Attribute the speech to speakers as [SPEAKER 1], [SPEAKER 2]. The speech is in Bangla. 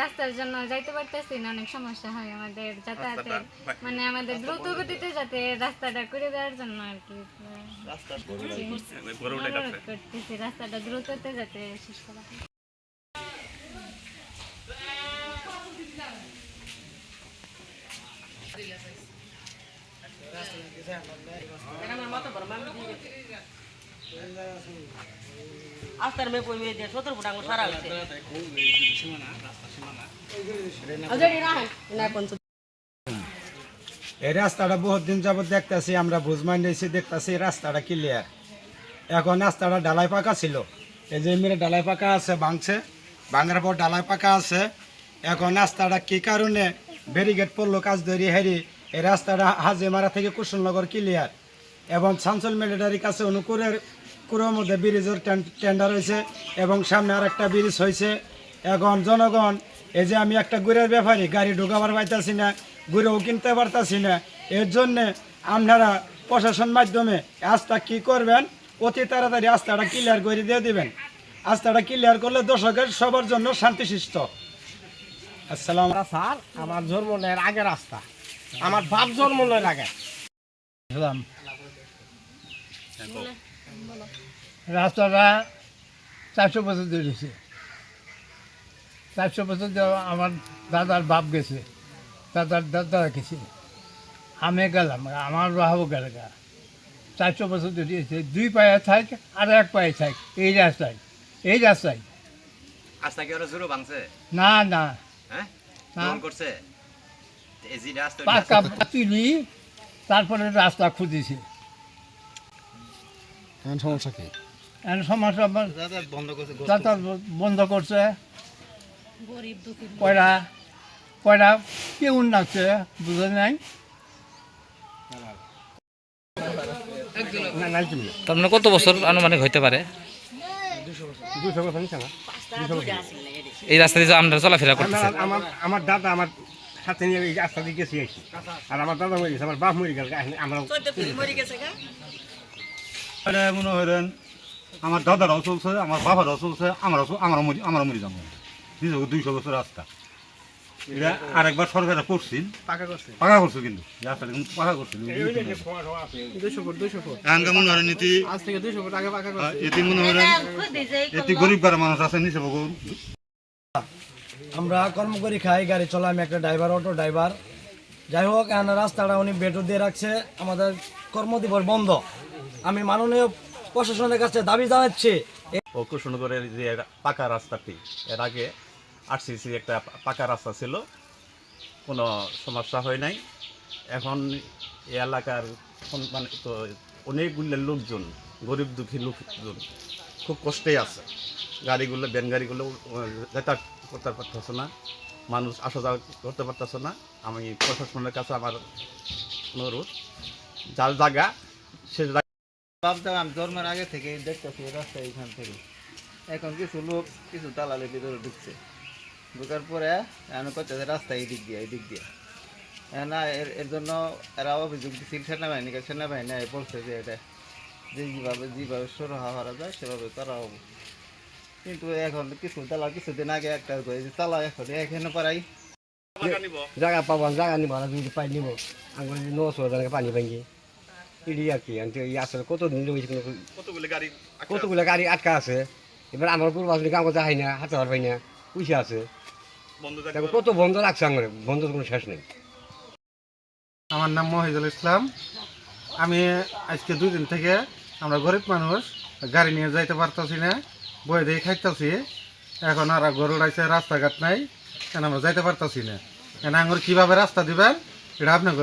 [SPEAKER 1] রাস্তার জন্য যাইতে পারতেছি না অনেক সমস্যা হয় আমাদের যাতায়াতের। মানে আমাদের দ্রুত গতিতে যাতে রাস্তাটা করে দেওয়ার জন্য আর কি। অনুরোধ করতেছি রাস্তাটা দ্রুততে যাতে শেষ করা হয়।
[SPEAKER 2] আস্তার মেয়ে পই মেয়ে দিয়ে সতেরো ফুট আঙুল সারা হয়েছে।
[SPEAKER 3] এই রাস্তাটা বহুত দিন যাবত দেখতেছি আমরা বুঝমাইন এসে দেখতেছি রাস্তাটা ক্লিয়ার এখন রাস্তাটা ডালাই পাকা ছিল। এই যে মেরে ডালাই পাকা আছে ভাঙছে। ভাঙার পর ডালাই পাকা আছে। এখন রাস্তাটা কি কারণে ব্যারিগেড পড়ল কাজ ধরি হেরি এই রাস্তাটা হাজিমারা থেকে কুশলনগর ক্লিয়ার এবং সানসল মিলিটারির কাছে অনুকুরের কুরের মধ্যে ব্রিজের টেন্ডার হয়েছে এবং সামনে আর একটা ব্রিজ হয়েছে। এখন জনগণ এই যে আমি একটা গুড়ের ব্যাপারী গাড়ি ঢোকাবার পাইতাছি না গুড়েও কিনতে পারতাছি না এর জন্যে আপনারা প্রশাসন মাধ্যমে রাস্তা কি করবেন অতি তাড়াতাড়ি রাস্তাটা ক্লিয়ার করে দিয়ে দিবেন। রাস্তাটা ক্লিয়ার করলে দর্শকের সবার জন্য শান্তিশিষ্ট আসসালাম।
[SPEAKER 4] স্যার আমার জন্ম নেওয়ার আগে রাস্তা আমার বাপ জন্ম নেওয়ার আগে। রাস্তাটা চারশো বছর ধরেছে চারশো বছর ধরে আমার দাদার বাপ গেছে দাদার দাদা গেছে। আমি গেলাম আমার বাবু গেল গা। চারশো বছর ধরেছে দুই পায়ে থাক আর এক পায়ে থাক এই রাস্তায় এই রাস্তায়।
[SPEAKER 5] কি ভাঙছে?
[SPEAKER 4] না না।
[SPEAKER 5] হ্যাঁ? করছে?
[SPEAKER 4] পাকা তুলি তারপরে রাস্তা খুঁজেছে।
[SPEAKER 3] সমস্যা কি?
[SPEAKER 4] এখন সমস্যা আবার
[SPEAKER 5] বন্ধ করছে
[SPEAKER 4] যাতায়াত বন্ধ করছে। কয়টা কয়টা কেউ নাচছে বুঝে নাই? না, নাই তুমি।
[SPEAKER 6] তার মানে কত বছর আনুমানিক হইতে পারে?
[SPEAKER 4] দুশো বছর নিছে
[SPEAKER 6] এই রাস্তা দিয়ে যে আমরা চলাফেরা করতেছে।
[SPEAKER 4] আমার আমার আমার দাদা আমার সাথে নিয়ে এই রাস্তা দিয়ে গেছি আর আমার দাদা মরে গেছে আমার বাপ মরে গেল আমরা
[SPEAKER 2] মরে গেছে গা।
[SPEAKER 7] এটা মনে করেন আমার দাদারাও চলছে আমার বাবারাও চলছে আমরাও আমরাও মরি আমরা মরি যাব। দুইশো দুইশো বছর রাস্তা। এটা আরেকবার সরকারে করছিল।
[SPEAKER 4] পাকা করছে
[SPEAKER 7] পাকা করছে কিন্তু। রাস্তাটা কিন্তু পাকা করছিল। এখানকার মনে করেন এটি
[SPEAKER 4] আজ থেকে দুশো ফুট আগে পাকা
[SPEAKER 7] আহ, এটি মনে এটি গরিব ঘরের মানুষ আছে নিচে
[SPEAKER 3] আমরা কর্ম করি খাই গাড়ি চলা আমি একটা ড্রাইভার অটো ড্রাইভার। যাই হোক এখন রাস্তাটা উনি বেটো দিয়ে রাখছে। আমাদের কর্মদিবস বন্ধ। আমি মাননীয় প্রশাসনের কাছে দাবি জানাচ্ছি।
[SPEAKER 8] ও কুশনগরের যে পাকা রাস্তাটি, এর আগে আরসিসি একটা পাকা রাস্তা ছিল, কোনো সমস্যা হয় নাই। এখন এই এলাকার মানে তো অনেকগুলো লোকজন, গরিব দুঃখী লোকজন খুব কষ্টেই আছে। গাড়িগুলো, ভ্যান গাড়িগুলো যাতায়াত করতে পারতেছে না, মানুষ আসা যাওয়া করতে পারতেছে না। আমি প্রশাসনের কাছে আমার অনুরোধ, যার জায়গা, সে
[SPEAKER 5] ভাবতাম আমি জন্মের আগে থেকে দেখতেছি রাস্তা এইখান থেকে। এখন কিছু লোক কিছু দালালের ভিতরে ঢুকছে। ঢুকার পরে এখন করতেছে রাস্তা এই দিক দিয়ে এই দিক দিয়ে। না এর এর জন্য এরা অভিযোগ দিচ্ছিল সেনাবাহিনীকে সেনাবাহিনী বলছে যে এটা যে যেভাবে যেভাবে সরু হাওয়া যায় সেভাবে করা হবে। কিন্তু এখন কিছু দালাল কিছুদিন আগে একটা যে চালা এখন এখানে পারাই
[SPEAKER 4] জায়গা পাবো জায়গা নিবো পাই নিবো। আঙুল নশো টাকা পানি ভাঙ্গি ইডি আর কি আসলে কত দিন রয়েছে কোনো
[SPEAKER 8] কতগুলো গাড়ি
[SPEAKER 4] কতগুলো গাড়ি আটকা আছে? এবার আমার আসলে হয় না হাতে হার পাই না পয়সা আছে।
[SPEAKER 8] বন্ধ
[SPEAKER 4] কত বন্ধ রাখছে আমার বন্ধ কোনো শেষ নেই।
[SPEAKER 7] আমার নাম মহিজুল ইসলাম। আমি আজকে দুই দিন থেকে আমরা গরিব মানুষ গাড়ি নিয়ে যাইতে পারতাছি না বই দিয়ে খাইতেছি। এখন আর গরু রাইছে রাস্তাঘাট নাই এখন আমরা যাইতে পারতাছি না। এখন আঙুর কীভাবে রাস্তা দিবেন এটা আপনার